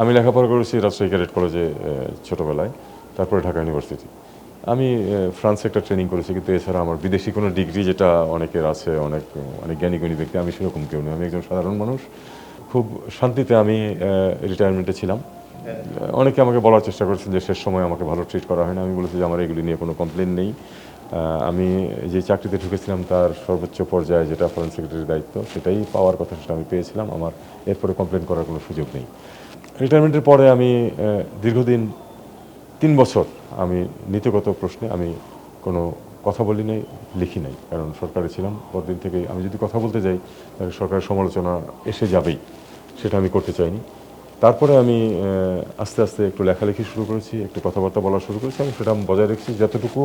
আমি লেখাপড়া করেছি রাজশাহী ক্যাডেট কলেজে ছোটবেলায়, তারপরে ঢাকা ইউনিভার্সিটি। আমি ফ্রান্সে একটা ট্রেনিং করেছি, কিন্তু এছাড়া আমার বিদেশি কোনো ডিগ্রি যেটা অনেকের আছে, অনেক অনেক জ্ঞানী গুণী ব্যক্তি, আমি সেরকম কেউ নই। আমি একজন সাধারণ মানুষ। খুব শান্তিতে আমি রিটায়ারমেন্টে ছিলাম। অনেকে আমাকে বলার চেষ্টা করেছেন যে শেষ সময় আমাকে ভালো ট্রিট করা হয় না। আমি বলেছি যে আমার এগুলি নিয়ে কোনো কমপ্লেন নেই। আমি যে চাকরিতে ঢুকেছিলাম, তার সর্বোচ্চ পর্যায়ে যেটা ফরেন সেক্রেটারির দায়িত্ব, সেটাই পাওয়ার কথা সেটা আমি পেয়েছিলাম। আমার এরপরে কমপ্লেন করার কোনো সুযোগ নেই। রিটায়ারমেন্টের পরে আমি দীর্ঘদিন, তিন বছর আমি নীতিগত প্রশ্নে আমি কোনো কথা বলি নাই, লিখি নাই। কারণ সরকারে ছিলাম, পরদিন থেকে আমি যদি কথা বলতে যাই, তাহলে সরকারের সমালোচনা এসে যাবেই, সেটা আমি করতে চাইনি। তারপরে আমি আস্তে আস্তে একটু লেখালেখি শুরু করেছি, একটু কথাবার্তা বলা শুরু করেছি, আমি সেটা বজায় রেখেছি যতটুকু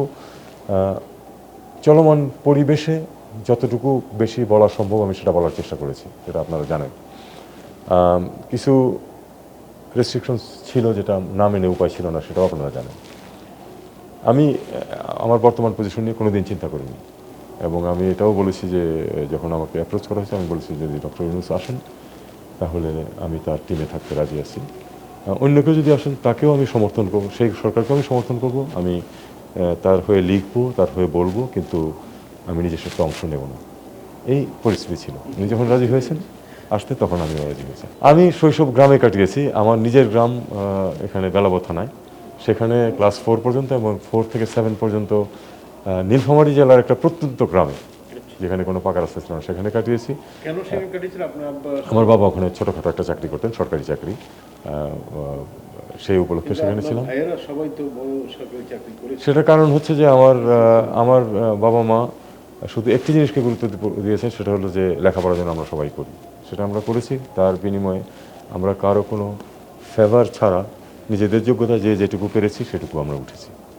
চলমান পরিবেশে যতটুকু বেশি বলা সম্ভব আমি সেটা বলার চেষ্টা করেছি, সেটা আপনারা জানেন। কিছু রেস্ট্রিকশনস ছিল যেটা না মেনে উপায় ছিল না, সেটাও আপনারা জানেন। আমি, আমার বর্তমান পজিশন নিয়ে কোনো দিন চিন্তা করিনি। এবং আমি এটাও বলেছি যে, যখন আমাকে অ্যাপ্রোচ করা হয়েছে, আমি বলেছি যদি ডক্টর ইউনুস আসেন, তাহলে আমি তার টিমে থাকতে রাজি আছি। অন্য কেউ যদি আসেন, তাকেও আমি সমর্থন করব, সেই সরকারকেও আমি সমর্থন করব। আমি তার হয়ে লিখব, তার হয়ে বলব, কিন্তু আমি নিজের সাথে অংশ নেব না। এই পরিস্থিতি ছিল। উনি যখন রাজি হয়েছেন আসতে তখন আমি রাজি হয়েছি আমি শৈশব গ্রামে কাটিয়েছি আমার নিজের গ্রাম এখানে বেলাবো থানায়। সেখানে ক্লাস ফোর পর্যন্ত এবং ফোর থেকে সেভেন পর্যন্ত নীলফামারী জেলার একটা প্রত্যন্ত গ্রামে যেখানে কোনো পাকা রাস্তা ছিল না সেখানে কাটিয়েছি। আমার বাবা ওখানে ছোটোখাটো একটা চাকরি করতেন সরকারি চাকরি। সেই উপলক্ষে সেখানে ছিলাম। সেটার কারণ হচ্ছে যে আমার আমার বাবা মা শুধু একটি জিনিসকে গুরুত্ব দিয়েছেন সেটা হলো যে লেখাপড়ার জন্য আমরা সবাই করি। সেটা আমরা করেছি। তার বিনিময়ে আমরা কারও কোনো ফেভার ছাড়া নিজেদের যোগ্যতা যে যেটুকু পেরেছি সেটুকু আমরা উঠেছি।